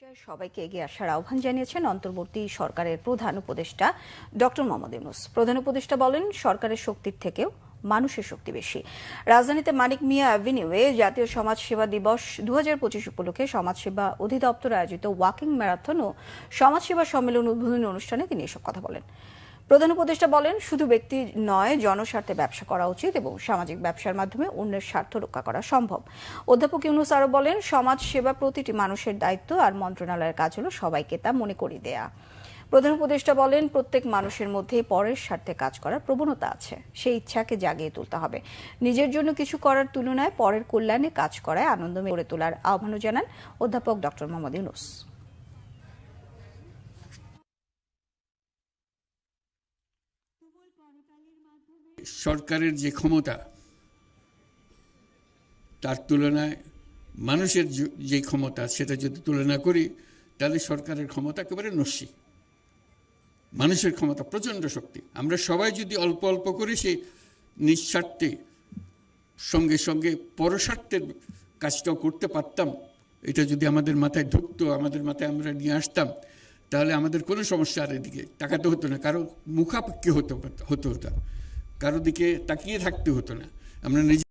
পর্যায়ে সবাইকে এগিয়ে আসার আহ্বান জানিয়েছেন অন্তর্বর্তী সরকারের প্রধান উপদেষ্টা ডক্টর মোহাম্মদ ইউনুস। প্রধান উপদেষ্টা বলেন, সরকারের শক্তির থেকেও মানুষের শক্তি বেশি। রাজধানীতে মানিক মিয়া অ্যাভিনিউয়ে জাতীয় সমাজ সেবা দিবস দু হাজার পঁচিশ উপলক্ষে সমাজসেবা অধিদপ্তর আয়োজিত ওয়াকিং ম্যারাথন ও সমাজসেবা সম্মেলন উদ্বোধনী অনুষ্ঠানে তিনি এসব কথা বলেন। প্রধান উপদেষ্টা বলেন, শুধু ব্যক্তি নয়, জনস্বার্থে ব্যবসা করা উচিত এবং সামাজিক ব্যবসার মাধ্যমে অন্যের স্বার্থ রক্ষা করা সম্ভব। অধ্যাপক ইউনুস আরও বলেন, সমাজ সেবা প্রতিটি মানুষের দায়িত্ব আর মন্ত্রণালয়ের কাজ হলো সবাইকে তা মনে করিয়ে দেয়া। প্রধান উপদেষ্টা বলেন, প্রত্যেক মানুষের মধ্যে পরের স্বার্থে কাজ করার প্রবণতা আছে, সেই ইচ্ছাকে জাগিয়ে তুলতে হবে। নিজের জন্য কিছু করার তুলনায় পরের কল্যাণে কাজ করায় আনন্দময় করে তোলার আহ্বানও জানান অধ্যাপক ডক্টর মোহাম্মদ ইউনুস। সরকারের যে ক্ষমতা, তার তুলনায় মানুষের যে- ক্ষমতা, সেটা যদি তুলনা করি, তাহলে সরকারের ক্ষমতা একেবারে নস্যি। মানুষের ক্ষমতা প্রচণ্ড শক্তি। আমরা সবাই যদি অল্প অল্প করে, সেই নিঃস্বার্থে সঙ্গে সঙ্গে পরস্বার্থের কাজটাও করতে পারতাম। এটা যদি আমাদের মাথায় ঢুকতো, আমাদের মাথায় আমরা নিয়ে আসতাম তাহলে আমাদের কোনো সমস্যা আর এদিকে তাকাতে হতো না। কারও মুখাপেক্ষি হতো হতো হতো কারও দিকে তাকিয়ে থাকতে হতো না। আমরা নিজে